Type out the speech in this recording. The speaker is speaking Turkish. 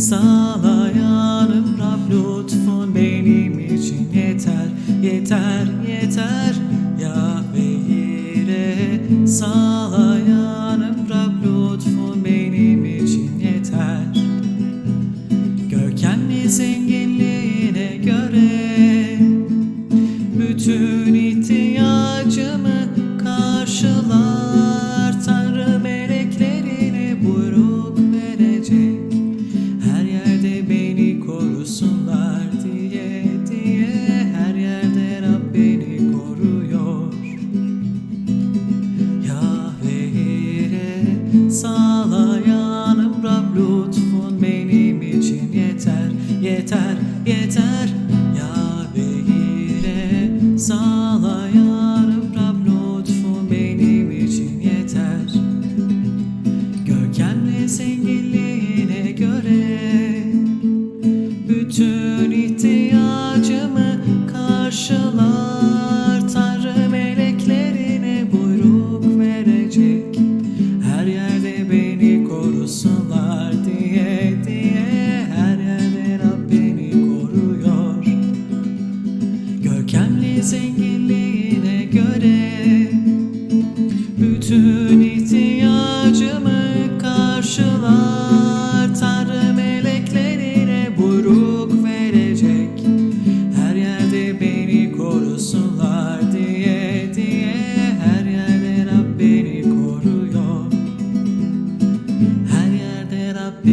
Sağlayanım Rab lütfun benim için yeter Yeter yeter. Ya ve yere Sağlayanım Rab lütfun benim için yeter. Görkemli zengin Lütfun benim için yeter, yeter. Bütün ihtiyacımı karşılar. Tanrı meleklerine buyruk verecek. Her yerde beni korusunlar diye diye. Her yerde Rab beni koruyor. Her yerde Rab